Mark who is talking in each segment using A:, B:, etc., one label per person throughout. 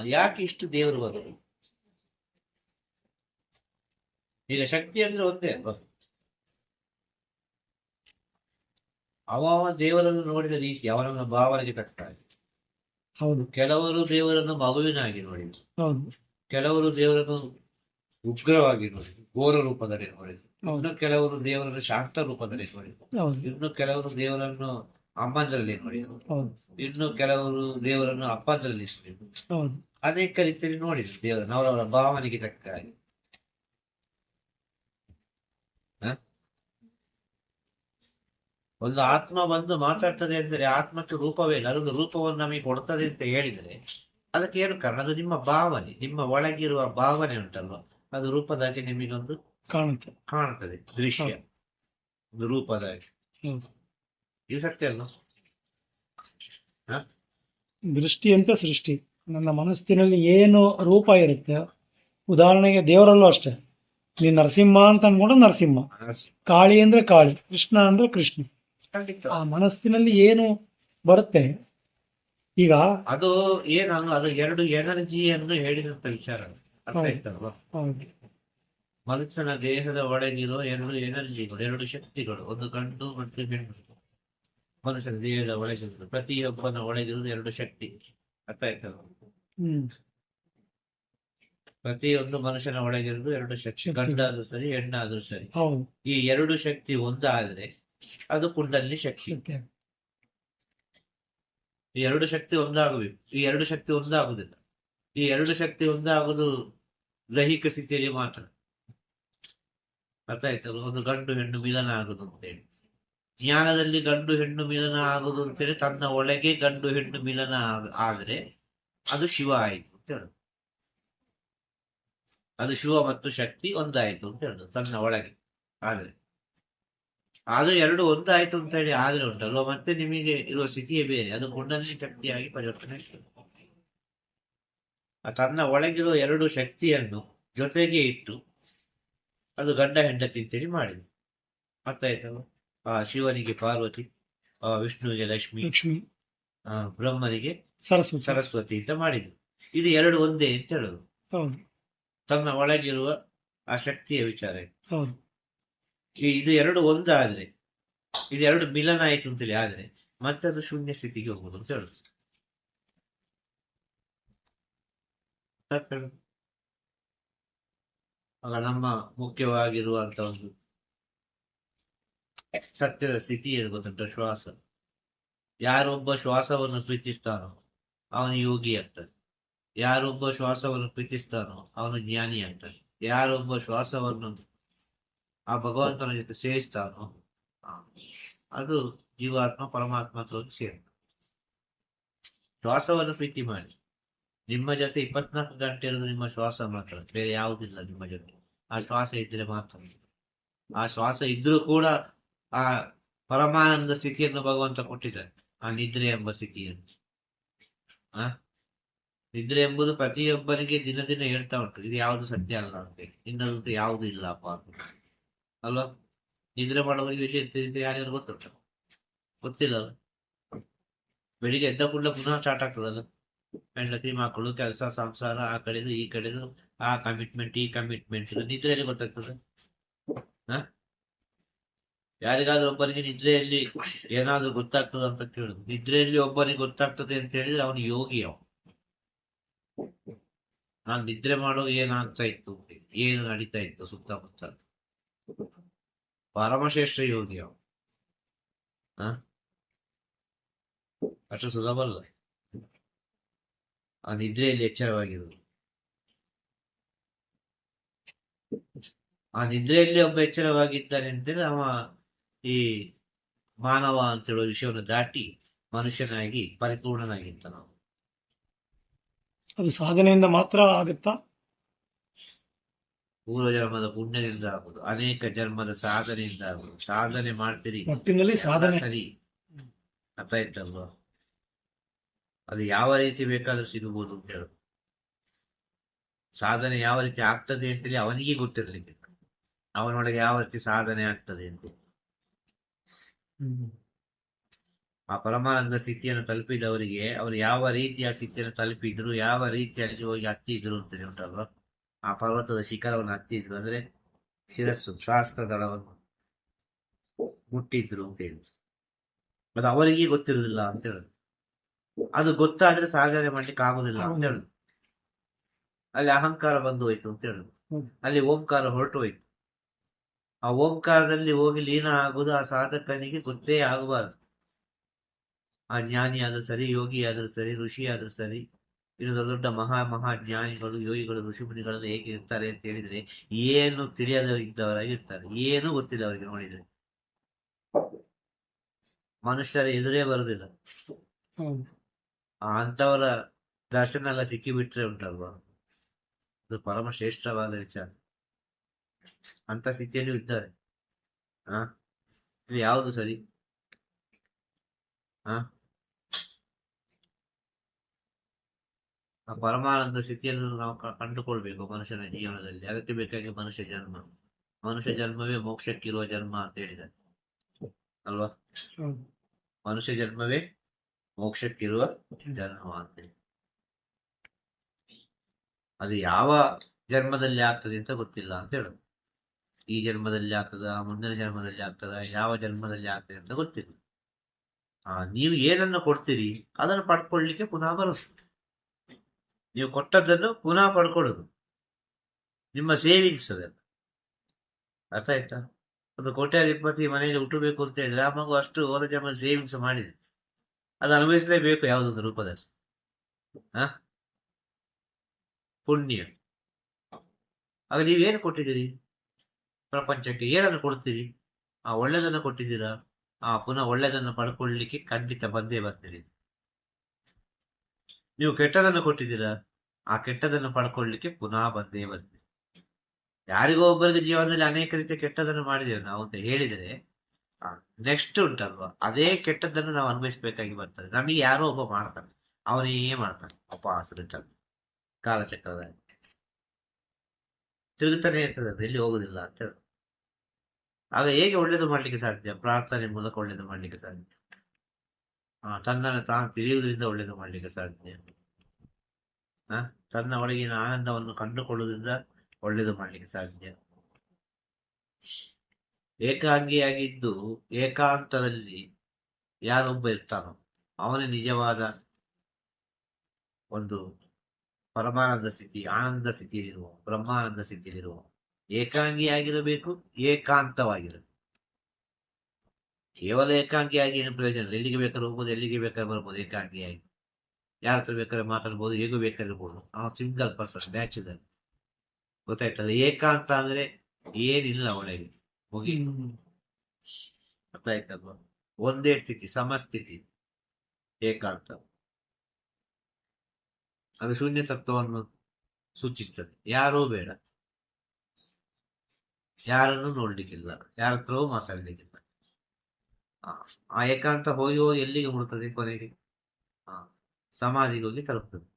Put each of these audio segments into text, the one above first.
A: ಯಾಕೆ ಇಷ್ಟು ದೇವರು ಬರೋದು ಈಗ ಶಕ್ತಿ ಅಂದ್ರೆ ಒಂದೇ ಅವ ದೇವರನ್ನು ನೋಡಿದ ರೀತಿ ಅವನವನ ಭಾವನೆಗೆ ಹಾಗೆ.
B: ಹೌದು.
A: ಕೆಲವರು ದೇವರನ್ನು ಮಗುವಿನಾಗಿ ನೋಡಿದ್ರು.
B: ಹೌದು.
A: ಕೆಲವರು ದೇವರನ್ನು ಉಗ್ರವಾಗಿ ನೋಡಿದ್ರು ಘೋರ ರೂಪದಲ್ಲಿ ನೋಡಿದ್ರು. ಇನ್ನು ಕೆಲವರು ದೇವರನ್ನು ಶಾಂತ ರೂಪದಲ್ಲಿ ನೋಡಿದ್ರು. ಇನ್ನು ಕೆಲವರು ದೇವರನ್ನು ಅಮ್ಮಂದರಲ್ಲಿ ನೋಡಿ.
B: ಹೌದು.
A: ಇನ್ನು ಕೆಲವರು ದೇವರನ್ನು ಅಪ್ಪಂದರಲ್ಲಿ ನೋಡಿದರು
B: ಹೌದು.
A: ಅನೇಕ ರೀತಿಯಲ್ಲಿ ನೋಡಿದ್ರು ದೇವರ ಅವರವರ ಭಾವನೆಗೆ ತಕ್ಕ ಹಾಗೆ? ಒಂದು ಆತ್ಮ ಬಂದು ಮಾತಾಡ್ತದೆ ಅಂದರೆ ಆತ್ಮಕ್ಕೆ ರೂಪವೇ ಅದೊಂದು ರೂಪವನ್ನು ನಮಗೆ ಕೊಡ್ತದೆ ಅಂತ ಹೇಳಿದರೆ ಅದಕ್ಕೆ ಏನು ಕಾರಣ? ಅದು ನಿಮ್ಮ ಭಾವನೆ ನಿಮ್ಮ ಒಳಗಿರುವ ಭಾವನೆ ಉಂಟಲ್ವ? ಅದು ರೂಪದಾಗಿ ನಿಮಗೊಂದು
B: ಕಾಣುತ್ತೆ.
A: ಕಾಣ್ತದೆ ದೃಶ್ಯ. ಒಂದು ರೂಪದಾಗಿ. ಇದು ಸತ್ಯ ಅಲ್ಲ
B: ದೃಷ್ಟಿ ಅಂತ ಸೃಷ್ಟಿ. ನನ್ನ ಮನಸ್ಸಿನಲ್ಲಿ ಏನು ರೂಪ ಇರುತ್ತೆ? ಉದಾಹರಣೆಗೆ ದೇವರಲ್ಲೂ ಅಷ್ಟೇ. ನೀ ನರಸಿಂಹ ಅಂತ ಅನ್ಕೊಂಡ್ರೆ ನರಸಿಂಹ. ಕಾಳಿ ಅಂದ್ರೆ ಕಾಳಿ ಕೃಷ್ಣ ಅಂದ್ರೆ ಕೃಷ್ಣ. ಆ ಮನಸ್ಸಿನಲ್ಲಿ ಏನು ಬರುತ್ತೆ? ಈಗ
A: ಅದು ಏನು ಅದು ಎರಡು ಎನರ್ಜಿಯನ್ನು ಹೇಳಿದಂತ ವಿಚಾರ. ಮನುಷ್ಯನ ದೇಹದ ಒಳಗಿರೋ ಎರಡು ಎನರ್ಜಿಗಳು ಎರಡು ಶಕ್ತಿಗಳು ಒಂದು ಗಂಡು ಮತ್ತು ಹೆಣ್ಣು. ಮನುಷ್ಯನ ದೇಹದ ಒಳಗಿರುವುದು. ಪ್ರತಿಯೊಬ್ಬನ ಒಳಗಿರುವುದು ಎರಡು ಶಕ್ತಿ. ಅರ್ಥ
B: ಆಯ್ತದ
A: ಪ್ರತಿಯೊಂದು ಮನುಷ್ಯನ ಒಳಗಿರುವುದು ಎರಡು ಶಕ್ತಿ. ಗಂಡಾದ್ರೂ ಸರಿ ಹೆಣ್ಣಾದ್ರೂ ಸರಿ. ಈ ಎರಡು ಶಕ್ತಿ ಒಂದಾದ್ರೆ ಅದು ಕುಂಡಲ್ಲಿ ಶಕ್ತಿ. ಈ ಎರಡು ಶಕ್ತಿ ಒಂದಾಗಬೇಕು. ಈ ಎರಡು ಶಕ್ತಿ ಒಂದಾಗುದಿಲ್ಲ ಈ ಎರಡು ಶಕ್ತಿ ಒಂದಾಗುದು ದೈಹಿಕ ಸ್ಥಿತಿಯಲ್ಲಿ ಮಾತ್ರ. ಅರ್ಥ ಆಯ್ತಲ್ಲ ಒಂದು ಗಂಡು ಹೆಣ್ಣು ಮಿಲನ ಆಗುದು ಅಂತೇಳಿ ಜ್ಞಾನದಲ್ಲಿ ಗಂಡು ಹೆಣ್ಣು ಮಿಲನ ಆಗುದು ಅಂತೇಳಿ ತನ್ನ ಒಳಗೆ ಗಂಡು ಹೆಣ್ಣು ಮಿಲನ ಆದ್ರೆ ಅದು ಶಿವ ಆಯಿತು ಅಂತ ಹೇಳುದು. ಅದು ಶಿವ ಮತ್ತು ಶಕ್ತಿ ಒಂದಾಯಿತು ಅಂತ ಹೇಳುದು ತನ್ನ ಒಳಗೆ. ಆದ್ರೆ ಆದರೆ ಎರಡು ಒಂದಾಯ್ತು ಅಂತ ಹೇಳಿ ಆದ್ರೆ ಉಂಟಲ್ವ? ಮತ್ತೆ ನಿಮಗೆ ಇರುವ ಸ್ಥಿತಿಯೇ ಬೇರೆ. ಅದು ಗುಂಡನೇ ಶಕ್ತಿಯಾಗಿ ಪರಿವರ್ತನೆ ತನ್ನ ಒಳಗಿರುವ ಎರಡು ಶಕ್ತಿಯನ್ನು ಜೊತೆಗೆ ಇಟ್ಟು ಅದು ಗಂಡ ಹೆಂಡತಿ ಅಂತೇಳಿ ಮಾಡಿದ್ರು. ಅರ್ಥಾಯ್ತಲ್ವ ಆ ಶಿವನಿಗೆ ಪಾರ್ವತಿ ಆ ವಿಷ್ಣುವಿಗೆ ಲಕ್ಷ್ಮಿ
B: ಲಕ್ಷ್ಮಿ
A: ಆ ಬ್ರಹ್ಮನಿಗೆ
B: ಸರಸ್ವತಿ.
A: ಸರಸ್ವತಿ ಅಂತ ಮಾಡಿದ್ರು. ಇದು ಎರಡು ಒಂದೇ ಅಂತ ಹೇಳುದು.
B: ಹೌದು.
A: ತನ್ನ ಒಳಗಿರುವ ಆ ಶಕ್ತಿಯ ವಿಚಾರ ಇದು.
B: ಹೌದು.
A: ಈ ಇದು ಎರಡು ಒಂದಾದ್ರೆ ಇದು ಎರಡು ಮಿಲನ ಆಯ್ತು ಅಂತೇಳಿ ಆದ್ರೆ ಮತ್ತೆ ಅದು ಶೂನ್ಯ ಸ್ಥಿತಿಗೆ ಹೋಗುದು ಅಂತ ಹೇಳುದು. ಅಲ್ಲ ಆಗ ನಮ್ಮ ಮುಖ್ಯವಾಗಿರುವಂತ ಒಂದು ಸತ್ಯದ ಸ್ಥಿತಿ ಗೊತ್ತುಂಟ ಶ್ವಾಸ. ಯಾರೊಬ್ಬ ಶ್ವಾಸವನ್ನು ಪ್ರೀತಿಸ್ತಾನೋ ಅವನು ಯೋಗಿ ಆಗ್ತಾನೆ. ಯಾರೊಬ್ಬ ಶ್ವಾಸವನ್ನು ಪ್ರೀತಿಸ್ತಾನೋ ಅವನು ಜ್ಞಾನಿ ಆಗ್ತಾನೆ. ಯಾರೊಬ್ಬ ಶ್ವಾಸವನ್ನು ಆ ಭಗವಂತನ ಜೊತೆ ಸೇರಿಸ್ತಾನೋ ಅದು ಜೀವಾತ್ಮ ಪರಮಾತ್ಮ ಸೇರ್ತದೆ ಶ್ವಾಸವನ್ನು ಪ್ರೀತಿ ಮಾಡಿ. ನಿಮ್ಮ ಜೊತೆ ಇಪ್ಪತ್ನಾಲ್ಕು ಗಂಟೆ ಇರೋದು ನಿಮ್ಮ ಶ್ವಾಸ ಮಾತ್ರ. ಬೇರೆ ಯಾವುದಿಲ್ಲ ನಿಮ್ಮ ಜೊತೆ. ಆ ಶ್ವಾಸ ಇದ್ರೆ ಮಾತ್ರ. ಆ ಶ್ವಾಸ ಇದ್ರೂ ಕೂಡ ಆ ಪರಮಾನಂದ ಸ್ಥಿತಿಯನ್ನು ಭಗವಂತ ಕೊಟ್ಟಿದ್ದಾನೆ ಆ ನಿದ್ರೆ ಎಂಬ ಸ್ಥಿತಿಯನ್ನು. ಆ? ನಿದ್ರೆ ಎಂಬುದು ಪ್ರತಿಯೊಬ್ಬನಿಗೆ ದಿನ ದಿನ ಹೇಳ್ತಾ ಉಂಟು. ಇದು ಯಾವುದು ಸತ್ಯ ಅಲ್ಲ ಅಂತ ಇನ್ನದಂತೂ ಯಾವುದು ಇಲ್ಲಪ್ಪ ಅಂತ. ಅಲ್ವಾ? ನಿದ್ರೆ ಮಾಡುವವರಿಗೆ ವಿಷಯ ಇರ್ತದೆ ಯಾರ್ಯಾರು ಗೊತ್ತುಂಟು? ಗೊತ್ತಿಲ್ಲ ಬೆಳಿಗ್ಗೆ ಎದ್ದ ಕೂಡಲೇ ಪುನಃ ಸ್ಟಾರ್ಟ್ ಆಗ್ತದಲ್ಲ? ಹೆಂಡತಿ ಮಕ್ಕಳು ಕೆಲಸ, ಸಂಸಾರ, ಆ ಕಡೆದು, ಈ ಕಡೆದು, ಆ ಕಮಿಟ್ಮೆಂಟ್ ಈ ಕಮಿಟ್ಮೆಂಟ್ ನಿದ್ರೆಯಲ್ಲಿ ಗೊತ್ತಾಗ್ತದೆ? ಹ ಯಾರಿಗಾದ್ರೂ ಒಬ್ಬರಿಗೆ ನಿದ್ರೆಯಲ್ಲಿ ಏನಾದ್ರೂ ಗೊತ್ತಾಗ್ತದ ಅಂತ ಕೇಳುದು. ನಿದ್ರೆಯಲ್ಲಿ ಒಬ್ಬನಿಗೆ ಗೊತ್ತಾಗ್ತದೆ ಅಂತ ಹೇಳಿದ್ರೆ ಅವನು ಯೋಗಿ ಅವ ನಾನು ನಿದ್ರೆ ಮಾಡೋ ಏನಾಗ್ತಾ ಇತ್ತು? ಏನು ನಡೀತಾ ಇತ್ತು ಸುತ್ತಮುತ್ತ ಪರಮಶ್ರೇಷ್ಠ ಯೋಗಿ ಅವ ಹ? ಅಷ್ಟು ಸುಲಭ ಅಲ್ಲ. ಆ ನಿದ್ರೆಯಲ್ಲಿ ಎಚ್ಚರವಾಗಿರುವುದು ಆ ನಿದ್ರೆಯಲ್ಲಿ ಒಬ್ಬ ಎಚ್ಚರವಾಗಿದ್ದಾನೆ ಅಂತೇಳಿ ಅವ ಈ ಮಾನವ ಅಂತ ಹೇಳುವ ವಿಷಯವನ್ನು ದಾಟಿ ಮನುಷ್ಯನಾಗಿ ಪರಿಪೂರ್ಣನಾಗಿದ್ದ ನಾವು.
B: ಅದು ಸಾಧನೆಯಿಂದ ಮಾತ್ರ ಆಗುತ್ತಾ?
A: ಪೂರ್ವ ಜನ್ಮದ ಪುಣ್ಯದಿಂದ ಆಗುದು ಅನೇಕ ಜನ್ಮದ ಸಾಧನೆಯಿಂದ ಆಗುದು ಸಾಧನೆ ಮಾಡ್ತೀರಿ.
B: ಒಟ್ಟಿನಲ್ಲಿ ಸಾಧನೆ.
A: ಸರಿ. ಅರ್ಥ ಆಯ್ತಲ್ವಾ? ಅದು ಯಾವ ರೀತಿ ಬೇಕಾದ್ರೂ ಸಿಗಬಹುದು ಅಂತ ಹೇಳುದು ಸಾಧನೆ ಯಾವ ರೀತಿ ಆಗ್ತದೆ ಅಂತೇಳಿ ಅವನಿಗೆ ಗೊತ್ತಿರಲಿಕ್ಕೆ. ಅವನೊಳಗೆ ಯಾವ ರೀತಿ ಸಾಧನೆ ಆಗ್ತದೆ ಅಂತ
B: ಹ್ಮ್.
A: ಆ ಪರಮಾನಂದ ಸ್ಥಿತಿಯನ್ನು ತಲುಪಿದವರಿಗೆ ಅವರು ಯಾವ ರೀತಿಯ ಸ್ಥಿತಿಯನ್ನು ತಲುಪಿದ್ರು ಯಾವ ರೀತಿಯಲ್ಲಿ ಹೋಗಿ ಹತ್ತಿದ್ರು ಅಂತ ಉಂಟಲ್ವ? ಆ ಪರ್ವತದ ಶಿಖರವನ್ನು ಹತ್ತಿದ್ರು ಅಂದ್ರೆ ಶಿರಸ್ಸು ಶಾಸ್ತ್ರ ದಳವನ್ನು ಮುಟ್ಟಿದ್ರು ಅಂತ ಹೇಳಿ ಅದು ಅವರಿಗೆ ಗೊತ್ತಿರುವುದಿಲ್ಲ ಅಂತ ಹೇಳುದು. ಅದು ಗೊತ್ತಾದ್ರೆ ಸಾಧನೆ ಮಾಡ್ಲಿಕ್ಕೆ ಆಗುದಿಲ್ಲ ಅಂತ ಹೇಳುದು. ಅಲ್ಲಿ ಅಹಂಕಾರ ಬಂದು ಹೋಯ್ತು ಅಂತ ಹೇಳುದು. ಅಲ್ಲಿ ಓಂಕಾರ ಹೊರಟು ಹೋಯ್ತು. ಆ ಓಂಕಾರದಲ್ಲಿ ಹೋಗಿ ಲೀನ ಆಗುವುದು ಆ ಸಾಧಕನಿಗೆ ಗೊತ್ತೇ ಆಗಬಾರದು. ಆ ಜ್ಞಾನಿ ಆದ್ರೂ ಸರಿ ಯೋಗಿ ಆದ್ರೂ ಸರಿ ಋಷಿ ಆದ್ರೂ ಸರಿ ಇನ್ನು ದೊಡ್ಡ ದೊಡ್ಡ ಮಹಾ ಮಹಾ ಜ್ಞಾನಿಗಳು ಯೋಗಿಗಳು ಋಷಿಮುನಿಗಳು ಹೇಗೆ ಇರ್ತಾರೆ ಅಂತ ಹೇಳಿದ್ರೆ ಏನು ತಿಳಿಯದವರಾಗಿರ್ತಾರೆ ಏನು ಗೊತ್ತಿಲ್ಲ ಅವರಿಗೆ ನೋಡಿದ್ರೆ. ಮನುಷ್ಯರ ಎದುರೇ ಬರುದಿಲ್ಲ. ಅಂತವರ ದರ್ಶನ ಎಲ್ಲ ಸಿಕ್ಕಿಬಿಟ್ರೆ ಉಂಟಲ್ವಾ? ಅದು ಪರಮ ಶ್ರೇಷ್ಠವಾದ ವಿಚಾರ. ಅಂತ ಸ್ಥಿತಿಯಲ್ಲೂ ಇದ್ದಾರೆ ಹಾ ಯಾವುದು ಸರಿ? ಆ? ಆ ಪರಮಾನಂದ ಸ್ಥಿತಿಯನ್ನು ನಾವು ಕಂಡುಕೊಳ್ಬೇಕು ಮನುಷ್ಯನ ಜೀವನದಲ್ಲಿ. ಅದಕ್ಕೆ ಬೇಕಾಗಿ ಮನುಷ್ಯ ಜನ್ಮ. ಮನುಷ್ಯ ಜನ್ಮವೇ ಮೋಕ್ಷಕ್ಕಿರುವ ಜನ್ಮ ಅಂತ ಹೇಳಿದ್ದಾರೆ. ಅಲ್ವಾ? ಮನುಷ್ಯ ಜನ್ಮವೇ ಮೋಕ್ಷಕ್ಕಿರುವ ಜನ್ಮ ಅಂತ ಅದು ಯಾವ ಜನ್ಮದಲ್ಲಿ ಆಗ್ತದೆ ಅಂತ ಗೊತ್ತಿಲ್ಲ ಅಂತ ಹೇಳುದು. ಈ ಜನ್ಮದಲ್ಲಿ ಆಗ್ತದ, ಮುಂದಿನ ಜನ್ಮದಲ್ಲಿ ಆಗ್ತದ, ಯಾವ ಜನ್ಮದಲ್ಲಿ ಆಗ್ತದೆ ಅಂತ ಗೊತ್ತಿಲ್ಲ. ಆ, ನೀವು ಏನನ್ನು ಕೊಡ್ತೀರಿ, ಅದನ್ನು ಪಡ್ಕೊಳ್ಳಿಕ್ಕೆ ಪುನಃ ಬರುತ್ತೆ ನೀವು ಕೊಟ್ಟದ್ದನ್ನು ಪುನಃ ಪಡ್ಕೊಳ್ಳೋದು. ನಿಮ್ಮ ಸೇವಿಂಗ್ಸ್ ಅದೆಲ್ಲ. ಅರ್ಥ ಆಯ್ತಾ? ಒಂದು ಕೋಟ್ಯಾಧಿಪತಿ ಮನೆಯಲ್ಲಿ ಹುಟ್ಟಬೇಕು ಅಂತ ಹೇಳಿದ್ರೆ ಆ ಮಗು ಅಷ್ಟು ಹೋದ ಜನ್ಮ ಸೇವಿಂಗ್ಸ್ ಮಾಡಿದೆ. ಅದು ಅನುಭವಿಸಲೇಬೇಕು ಯಾವುದೊಂದು ರೂಪದಲ್ಲಿ. ಹ ಪುಣ್ಯ. ಆಗ ನೀವೇನು ಕೊಟ್ಟಿದ್ದೀರಿ? ಪ್ರಪಂಚಕ್ಕೆ ಏನನ್ನು ಕೊಡ್ತೀರಿ? ಆ ಒಳ್ಳೆದನ್ನು ಕೊಟ್ಟಿದ್ದೀರಾ? ಆ ಪುನಃ ಒಳ್ಳೆದನ್ನು ಪಡ್ಕೊಳ್ಳಿಕ್ಕೆ ಖಂಡಿತ ಬಂದೇ ಬರ್ತೀರಿ ನೀವು ಕೆಟ್ಟದನ್ನು ಕೊಟ್ಟಿದ್ದೀರಾ? ಆ ಕೆಟ್ಟದನ್ನು ಪಡ್ಕೊಳ್ಳಿಕ್ಕೆ ಪುನಃ ಬಂದೇ ಬರ್ತೀರಿ ಯಾರಿಗೋ ಒಬ್ಬರಿಗೆ ಜೀವನದಲ್ಲಿ ಅನೇಕ ರೀತಿಯ ಕೆಟ್ಟದನ್ನು ಮಾಡಿದ್ದೇವೆ. ನಾವು ಅಂತ ಹೇಳಿದರೆ ನೆಕ್ಸ್ಟ್ ಉಂಟಲ್ವಾ? ಅದೇ ಕೆಟ್ಟದ್ದನ್ನು ನಾವು ಅನುಭವಿಸಬೇಕಾಗಿ ಬರ್ತದೆ. ನಮಗೆ ಯಾರೋ ಒಬ್ಬ ಮಾಡ್ತಾನೆ. ಅವನೇ ಮಾಡ್ತಾನೆ. ಅಪ್ಪ ಹಸಿರಿಟ್ಟಲ್ಲಿ ಕಾಲಚಕ್ರದಲ್ಲಿ. ತಿರುಗುತ್ತಾನೆ ಇರ್ತದೆ. ಎಲ್ಲಿ ಹೋಗುದಿಲ್ಲ ಅಂತ ಹೇಳಿ. ಆಗ ಹೇಗೆ ಒಳ್ಳೇದು ಮಾಡ್ಲಿಕ್ಕೆ ಸಾಧ್ಯ? ಪ್ರಾರ್ಥನೆ ಮೂಲಕ ಒಳ್ಳೇದು ಮಾಡ್ಲಿಕ್ಕೆ ಸಾಧ್ಯ. ಆ, ತನ್ನನ್ನು ತಾನು ತಿಳಿಯುವುದರಿಂದ ಒಳ್ಳೇದು ಮಾಡ್ಲಿಕ್ಕೆ ಸಾಧ್ಯ. ತನ್ನ ಒಳಗಿನ ಆನಂದವನ್ನು ಕಂಡುಕೊಳ್ಳುವುದರಿಂದ ಒಳ್ಳೇದು ಮಾಡ್ಲಿಕ್ಕೆ ಸಾಧ್ಯ. ಏಕಾಂಗಿಯಾಗಿದ್ದು ಏಕಾಂತದಲ್ಲಿ ಯಾರೊಬ್ಬ ಇರ್ತಾನೋ, ಅವನೇ ನಿಜವಾದ ಒಂದು ಪರಮಾನಂದ ಸ್ಥಿತಿ, ಆನಂದ ಸ್ಥಿತಿಯಲ್ಲಿರುವ, ಬ್ರಹ್ಮಾನಂದ ಸ್ಥಿತಿಯಲ್ಲಿರುವ. ಏಕಾಂಗಿಯಾಗಿರಬೇಕು, ಏಕಾಂತವಾಗಿರಬೇಕು. ಕೇವಲ ಏಕಾಂಗಿಯಾಗಿ ಏನು ಪ್ರಯೋಜನ. ಎಲ್ಲಿಗೆ ಬೇಕಾದ್ರೆ ಹೋಗ್ಬೋದು, ಎಲ್ಲಿಗೆ ಬೇಕಾದ್ರೆ ಬರ್ಬೋದು, ಏಕಾಂಗಿಯಾಗಿ. ಯಾರ ಹತ್ರ ಬೇಕಾದ್ರೆ ಮಾತಾಡ್ಬೋದು, ಹೇಗೂ ಬೇಕಾಗಿರ್ಬೋದು ಆ ಸಿಂಗಲ್ ಪರ್ಸನ್ ನ್ಯಾಚುರಲ್ ಗೊತ್ತಾಯ್ತಲ್ಲ? ಏಕಾಂತ ಅಂದ್ರೆ ಏನಿಲ್ಲ ಒಳಗೆ. ಮುಗಿ. ಅರ್ಥ ಆಯ್ತಲ್ವಾ ಒಂದೇ ಸ್ಥಿತಿ, ಸಮಸ್ಥಿತಿ. ಏಕಾಂತ. ಅದು ಶೂನ್ಯ ತತ್ವವನ್ನು ಸೂಚಿಸ್ತದೆ. ಯಾರೂ ಬೇಡ. ಯಾರನ್ನು ನೋಡ್ಲಿಕ್ಕಿಲ್ಲ ಯಾರ ಹತ್ರವೂ ಮಾತಾಡ್ಲಿಕ್ಕಿಲ್ಲ. ಆ, ಏಕಾಂತ ಹೋಗಿ ಹೋಗಿ ಎಲ್ಲಿಗೆ ಮುಡುತ್ತದೆ ಕೊನೆಗೆ? ಆ ಸಮಾಧಿಗೆ ಹೋಗಿ ತಲುಪ್ತದೆ.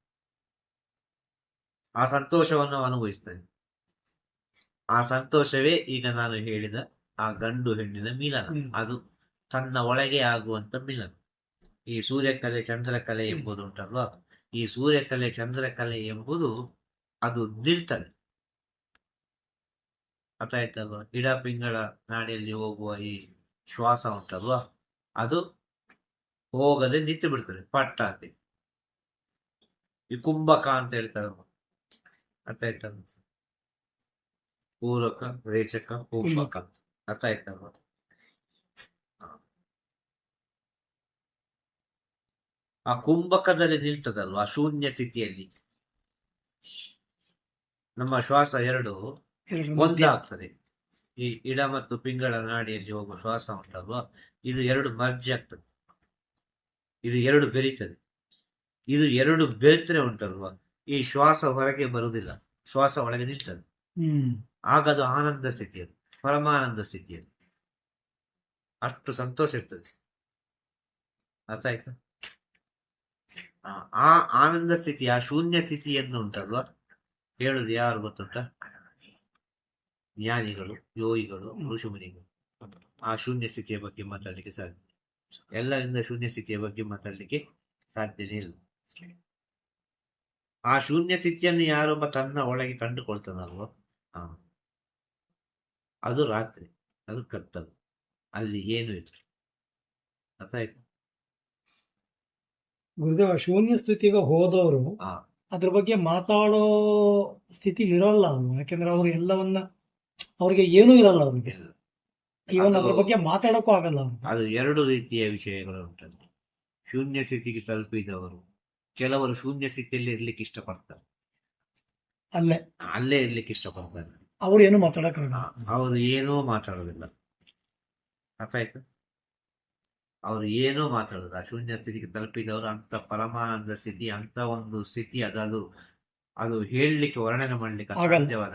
A: ಆ ಸಂತೋಷವನ್ನು ಅನುಭವಿಸ್ತದೆ ಆ ಸಂತೋಷವೇ ಈಗ ನಾನು ಹೇಳಿದ ಆ ಗಂಡು ಹೆಣ್ಣಿನ ಮಿಲನ. ಅದು ತನ್ನ ಒಳಗೆ ಆಗುವಂತ ಮಿಲನ. ಈ ಸೂರ್ಯಕಲೆ ಚಂದ್ರಕಲೆ ಎಂಬುದು ಉಂಟಲ್ವಾ? ಈ ಸೂರ್ಯಕಲೆ ಚಂದ್ರಕಲೆ ಎಂಬುದು ಅದು ನಿಲ್ತದೆ. ಅರ್ಥ ಆಯ್ತಲ್ವಾ ಇಡ ಪಿಂಗಳ ನಾಡಿಯಲ್ಲಿ ಹೋಗುವ ಈ ಶ್ವಾಸ ಉಂಟಲ್ವಾ? ಅದು ಹೋಗದೆ ನಿಂತು ಬಿಡ್ತದೆ ಪಟ್ಟ ಅಂತ ಈ ಕುಂಭಕ ಅಂತ ಹೇಳ್ತಾರೆ ಅರ್ಥ ಆಯ್ತಲ್ವ ಪೂರಕ ರೇಚಕ ಕುಂಭಕ. ಅರ್ಥ ಆಯ್ತಲ್ವ ಆ ಕುಂಭಕದಲ್ಲಿ ನಿಲ್ತದಲ್ವಾ? ಆ ಶೂನ್ಯ ಸ್ಥಿತಿಯಲ್ಲಿ. ನಮ್ಮ ಶ್ವಾಸ ಎರಡು.
B: ಆಗ್ತದೆ.
A: ಒಂದಾಗ್ತದೆ ಈ ಇಡ ಮತ್ತು ಪಿಂಗಳ ನಾಡಿಯಲ್ಲಿ ಹೋಗುವ ಶ್ವಾಸ ಉಂಟಲ್ವಾ? ಇದು ಎರಡು ಮರ್ಜಿ ಆಗ್ತದೆ. ಇದು ಎರಡು ಬೆರೀತದೆ. ಇದು ಎರಡು ಬೆರೆತರೆ ಉಂಟಲ್ವಾ? ಈ ಶ್ವಾಸ ಹೊರಗೆ ಬರುವುದಿಲ್ಲ. ಶ್ವಾಸ ಒಳಗೆ ನಿಲ್ತದೆ.
B: ಹ್ಮ್.
A: ಆಗ ಅದು ಆನಂದ ಸ್ಥಿತಿಯಲ್ಲಿ ಪರಮಾನಂದ ಸ್ಥಿತಿಯಲ್ಲಿ ಅಷ್ಟು ಸಂತೋಷ ಇರ್ತದೆ. ಅರ್ಥ ಆಯ್ತಾ ಆ, ಆ ಆನಂದ ಸ್ಥಿತಿ ಆ ಶೂನ್ಯ ಸ್ಥಿತಿಯನ್ನು ಉಂಟಲ್ವಾ? ಹೇಳುದು ಯಾರು ಗೊತ್ತುಂಟ? ಜ್ಞಾನಿಗಳು ಯೋಗಿಗಳು ಋಷಿಮುನಿಗಳು ಆ ಶೂನ್ಯ ಸ್ಥಿತಿಯ ಬಗ್ಗೆ ಮಾತಾಡಲಿಕ್ಕೆ ಸಾಧ್ಯ ಎಲ್ಲರಿಂದ ಶೂನ್ಯ ಸ್ಥಿತಿಯ ಬಗ್ಗೆ ಮಾತಾಡ್ಲಿಕ್ಕೆ ಸಾಧ್ಯನೇ ಇಲ್ಲ. ಆ ಶೂನ್ಯ ಸ್ಥಿತಿಯನ್ನು ಯಾರೊಬ್ಬ ತನ್ನ ಒಳಗೆ ಕಂಡುಕೊಳ್ತಾನಲ್ವೋ? ಹಾ. ಅದು ರಾತ್ರಿ ಅದು ಕತ್ತಲು ಅಲ್ಲಿ ಏನು ಇತ್ತು ಅರ್ಥ ಆಯ್ತು
B: ಗುರುದೇವ ಶೂನ್ಯ ಸ್ಥಿತಿಗೆ ಹೋದವರು
A: ಆ
B: ಅದ್ರ ಬಗ್ಗೆ ಮಾತಾಡೋ ಸ್ಥಿತಿ ಇರಲ್ಲ ಅವರು. ಯಾಕೆಂದ್ರೆ ಅವರು ಎಲ್ಲವನ್ನ ಅವ್ರಿಗೆ ಏನೂ ಇರಲ್ಲ ಅವ್ರಿಗೆ. ಇವನ್ ಅದ್ರ ಬಗ್ಗೆ ಮಾತಾಡೋಕ್ಕೂ ಆಗಲ್ಲ ಅವ್ರಿಗೆ
A: ಅದು ಎರಡು ರೀತಿಯ ವಿಷಯಗಳು ಉಂಟಲ್ಲಿ ಶೂನ್ಯ ಸ್ಥಿತಿಗೆ ತಲುಪಿದವರು ಕೆಲವರು ಶೂನ್ಯ ಸ್ಥಿತಿಯಲ್ಲಿ ಇರ್ಲಿಕ್ಕೆ ಇಷ್ಟಪಡ್ತಾರೆ.
B: ಅಲ್ಲೇ.
A: ಅಲ್ಲೇ ಇರ್ಲಿಕ್ಕೆ ಇಷ್ಟಪಡ್ತಾರೆ.
B: ಅವ್ರು ಏನು ಮಾತಾಡಕ್ಕಾಗಲ್ಲ
A: ಅವರು ಏನೂ ಮಾತಾಡೋದಿಲ್ಲ. ಅರ್ಥ ಆಯ್ತು ಅವರು ಏನೂ ಮಾತಾಡೋದಿಲ್ಲ. ಆ ಶೂನ್ಯ ಸ್ಥಿತಿಗೆ ತಲುಪಿದವರು ಅಂತ ಪರಮಾನಂದ ಸ್ಥಿತಿ ಅಂತ ಒಂದು ಸ್ಥಿತಿ ಅದು ಅದು ಹೇಳಲಿಕ್ಕೆ ವರ್ಣನೆ ಮಾಡ್ಲಿಕ್ಕೆ ಸಾಧ್ಯವಾದ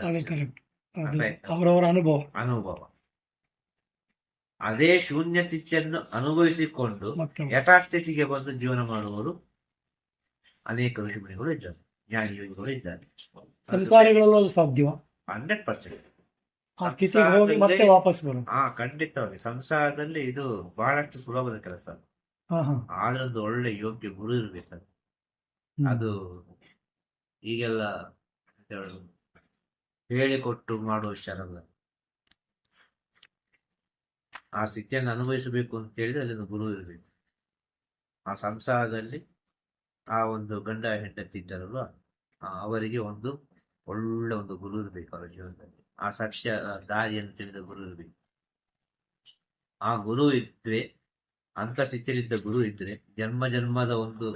B: ಅವರವರ ಅನುಭವ.
A: ಅನುಭವ. ಅದೇ ಶೂನ್ಯ ಸ್ಥಿತಿಯನ್ನು ಅನುಭವಿಸಿಕೊಂಡು ಯಥಾಸ್ಥಿತಿಗೆ ಬಂದು ಜೀವನ ಮಾಡುವವರು ಅನೇಕ ಋಷಿಮುನಿಗಳು ಇದ್ದಾರೆ ಜ್ಞಾನಿಗಳು ಇದ್ದಾರೆ.
B: ಸಂಸಾರಿಗಳಲ್ಲೂ ಸಾಧ್ಯವ.
A: Hundred percent.
B: ಆ ಸ್ಥಿತಿಗೆ ಹೋಗಿ ಮತ್ತೆ ವಾಪಸ್ ಬರೋದು.
A: ಹಾ ಖಂಡಿತವಾಗಿ. ಸಂಸಾರದಲ್ಲಿ ಇದು ಬಹಳಷ್ಟು ಸುಲಭದ ಕೆಲಸ ಆದ್ರೆ ಒಂದು ಒಳ್ಳೆ ಯೋಗ್ಯ ಗುರು
B: ಇರಬೇಕು
A: ಅದು. ಈಗೆಲ್ಲ ಹೇಳಿಕೊಟ್ಟು ಮಾಡುವ ಮಾಡೋ ಅಲ್ಲ ಆ ಸ್ಥಿತಿಯನ್ನು ಅನುಭವಿಸಬೇಕು ಅಂತ ಹೇಳಿದ್ರೆ ಅಲ್ಲಿ ಒಂದು ಗುರು ಇರಬೇಕು. ಆ ಸಂಸಾರದಲ್ಲಿ ಆ ಒಂದು ಗಂಡ ಹೆಂಡತಿ ಇದ್ದಾರಲ್ವ ಅವರಿಗೆ ಒಂದು ಒಳ್ಳೆ ಒಂದು ಗುರು ಇರಬೇಕು ಅವರ ಜೀವನದಲ್ಲಿ. ಆ ಸಾಕ್ಷ್ಯ ದಾರಿಯನ್ನು ತಿಳಿದ ಗುರು ಇರಬೇಕು. ಆ ಗುರು ಇದ್ರೆ ಅಂತ ಸ್ಥಿತಿಯಲ್ಲಿದ್ದ ಗುರು ಇದ್ರೆ ಜನ್ಮ ಜನ್ಮದ ಒಂದು.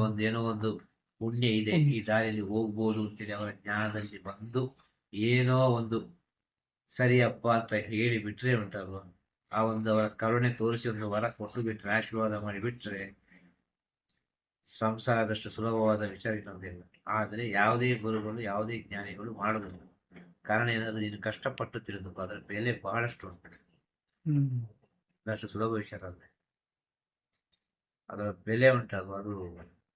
A: ಒಂದು ಏನೋ ಒಂದು ಪುಣ್ಯ ಇದೆ. ಈ ದಾರಿಯಲ್ಲಿ ಹೋಗ್ಬೋದು ಅಂತೇಳಿ ಅವರ ಜ್ಞಾನದಲ್ಲಿ ಬಂದು ಏನೋ ಒಂದು ಸರಿಯಪ್ಪ ಅಂತ ಹೇಳಿ ಬಿಟ್ರೆ ಉಂಟಲ್ವ? ಆ ಒಂದು ಅವರ ಕರುಣೆ ತೋರಿಸಿ ಒಂದು ವರ ಕೊಟ್ಟು ಬಿಟ್ರೆ ಆಶೀರ್ವಾದ ಮಾಡಿ ಬಿಟ್ರೆ ಸಂಸಾರದಷ್ಟು ಸುಲಭವಾದ ವಿಚಾರ ಇನ್ನೊಂದಿಲ್ಲ ಆದರೆ ಯಾವುದೇ ಗುರುಗಳು ಯಾವುದೇ ಜ್ಞಾನಿಗಳು ಮಾಡೋದಿಲ್ಲ ಕಾರಣ ಏನಾದ್ರೂ ನೀನು ಕಷ್ಟಪಟ್ಟು ತಿಳಿದು ಅದರ ಬೆಲೆ ಬಹಳಷ್ಟು ಉಂಟು. ಅಷ್ಟು ಸುಲಭ ವಿಚಾರ ಅಲ್ಲ. ಅದರ ಬೆಲೆ ಉಂಟಲ್ವ ಅದು?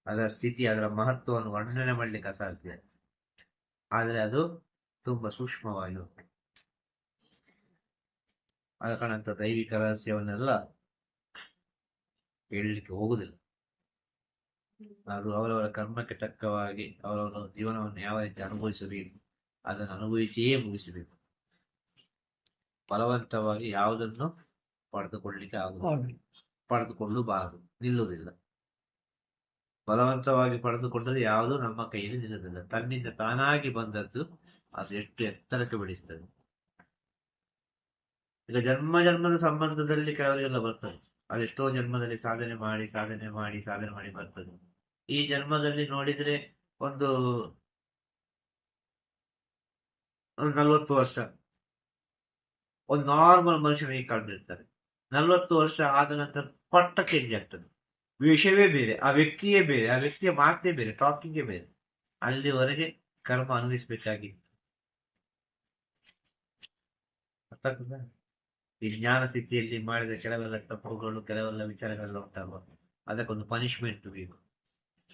A: ಅದರ ಸ್ಥಿತಿ ಅದರ ಮಹತ್ವವನ್ನು ವರ್ಣನೆ ಮಾಡಲಿಕ್ಕೆ ಅಸಾಧ್ಯ ಆದರೆ ಅದು ತುಂಬಾ ಸೂಕ್ಷ್ಮವಾಗಿ ಅದ ಆದ ಕಾರಣ ದೈವಿಕ ರಹಸ್ಯವನ್ನೆಲ್ಲ ಹೇಳಲಿಕ್ಕೆ ಹೋಗುದಿಲ್ಲ ಅದು ಅವರವರ ಕರ್ಮಕ್ಕೆ ತಕ್ಕವಾಗಿ ಅವರವರ ಜೀವನವನ್ನು ಯಾವ ರೀತಿ ಅನುಭವಿಸಬೇಕು ಅದನ್ನು ಅನುಭವಿಸಿಯೇ ಮುಗಿಸಬೇಕು. ಫಲವಂತವಾಗಿ ಯಾವುದನ್ನು ಪಡೆದುಕೊಳ್ಳಲಿಕ್ಕೆ
B: ಆಗುವುದು
A: ಪಡೆದುಕೊಳ್ಳಬಾರದು ನಿಲ್ಲುವುದಿಲ್ಲ. ಬಲವಂತವಾಗಿ ಪಡೆದುಕೊಂಡದ್ದು ಯಾವುದೂ ನಮ್ಮ ಕೈಯಲ್ಲಿ ನಿಲ್ಲುವುದಿಲ್ಲ. ತನ್ನಿಂದ ತಾನಾಗಿ ಬಂದದ್ದು ಅದು ಎಷ್ಟು ಎತ್ತರಕ್ಕೆ ಬೆಳೆಸ್ತದೆ. ಈಗ ಜನ್ಮ ಜನ್ಮದ ಸಂಬಂಧದಲ್ಲಿ ಕೆಲವರಿಗೆಲ್ಲ ಬರ್ತದೆ. ಅದೆಷ್ಟೋ ಜನ್ಮದಲ್ಲಿ ಸಾಧನೆ ಮಾಡಿ ಸಾಧನೆ ಮಾಡಿ ಸಾಧನೆ ಮಾಡಿ ಬರ್ತದೆ. ಈ ಜನ್ಮದಲ್ಲಿ ನೋಡಿದ್ರೆ ಒಂದು ಒಂದು ನಲ್ವತ್ತು ವರ್ಷ, ಒಂದು ನಾರ್ಮಲ್ ಮನುಷ್ಯನಿಗೆ ಕಂಡಿರ್ತಾರೆ ನಲ್ವತ್ತು ವರ್ಷ ಆದ ನಂತರ ಪಟ್ಟ ಚೇಂಜ್ ಆಗ್ತದೆ. ವಿಷಯವೇ ಬೇರೆ ಆ ವ್ಯಕ್ತಿಯೇ ಬೇರೆ ಆ ವ್ಯಕ್ತಿಯ ಮಾತೇ ಬೇರೆ ಟಾಕಿಂಗೇ ಬೇರೆ. ಅಲ್ಲಿವರೆಗೆ ಕರ್ಮ ಆಗ್ತದಾ? ಈ ಜ್ಞಾನ ಸ್ಥಿತಿಯಲ್ಲಿ ಮಾಡಿದ ಕೆಲವೆಲ್ಲ ತಪ್ಪುಗಳು ಕೆಲವೆಲ್ಲ ವಿಚಾರಗಳೆಲ್ಲ ಉಂಟಾಗುವ. ಅದಕ್ಕೊಂದು ಪನಿಷ್ಮೆಂಟ್ ಬೇಕು.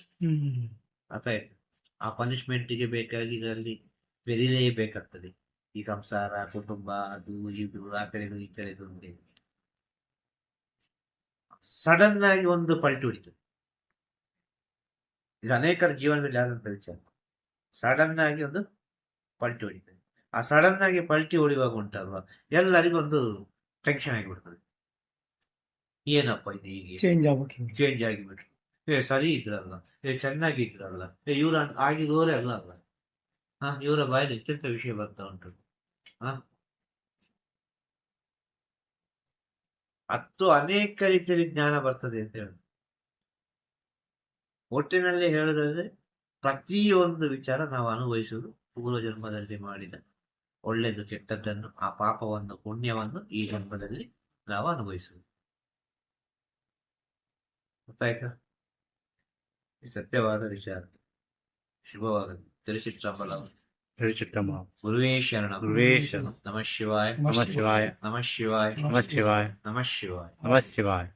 B: ಹ್ಮ್.
A: ಅರ್ಥ ಆಯ್ತು? ಆ ಪನಿಷ್ಮೆಂಟಿಗೆ ಬೇಕಾಗಿ ಇದರಲ್ಲಿ ಬೆರೀಲೇಬೇಕಾಗ್ತದೆ. ಈ ಸಂಸಾರ ಕುಟುಂಬ ಅದು ಇದು ಆ ಕಡೆದು ಈ ಕಡೆದು ಅಂತೇಳಿ ಸಡನ್ ಆಗಿ ಒಂದು ಪಲ್ಟಿ ಹೊಡಿತು ಇದು ಅನೇಕರ ಜೀವನದಲ್ಲಿ ಆದಂತ ವಿಚಾರ ಸಡನ್ ಆಗಿ ಒಂದು ಪಲ್ಟಿ ಹೊಡಿತದೆ. ಆ ಸಡನ್ ಆಗಿ ಪಲ್ಟಿ ಹೊಡಿಯುವಾಗ ಉಂಟಲ್ವಾ ಎಲ್ಲರಿಗೂ ಒಂದು ಟೆನ್ಷನ್ ಆಗಿಬಿಡ್ತದೆ. ಏನಪ್ಪ ಇದು ಹೀಗೆ?
B: ಚೇಂಜ್ ಆಗ್ಬಿಟ್ರು
A: ಚೇಂಜ್ ಆಗಿಬಿಟ್ರು. ಏ ಸರಿ ಇದ್ರಲ್ಲ. ಏ ಚೆನ್ನಾಗಿ ಇದ್ರಲ್ಲ. ಏ ಇವ್ರ ಆಗಿರೋರೇ ಅಲ್ಲ ಅಲ್ಲ. ಹಾ ಇವರ ಬಾಯಲ್ಲಿ ಅತ್ಯಂತ ವಿಷಯ ಬರ್ತಾ ಉಂಟು. ಹಾ ಹತ್ತು ಅನೇಕ ರೀತಿಯಲ್ಲಿ ಜ್ಞಾನ ಬರ್ತದೆ ಅಂತ ಹೇಳಿ ಒಟ್ಟಿನಲ್ಲಿ ಹೇಳುದಾದ್ರೆ ಪ್ರತಿಯೊಂದು ವಿಚಾರ ನಾವು ಅನುಭವಿಸುವುದು ಪೂರ್ವ ಜನ್ಮದಲ್ಲಿ ಮಾಡಿದ ಒಳ್ಳೆಯದು, ಕೆಟ್ಟದ್ದನ್ನು, ಆ ಪಾಪವನ್ನು, ಪುಣ್ಯವನ್ನು ಈ ಜನ್ಮದಲ್ಲಿ ನಾವು ಅನುಭವಿಸುವುದು. ಗೊತ್ತಾಯ್ತಾ? ಸತ್ಯವಾದ ವಿಚಾರ ಶುಭವಾಗದು ತಿರುಚಿಟ್ಟಂಬಲ
C: திருச்சிட்டமா
A: குருவே சரணம்
C: குருவே சரணம்
A: நம சிவாய்
C: நம சிவாய்
A: நம சிவாய்
C: நம சிவாய்
A: நம சிவாய்
C: நம சிவாய்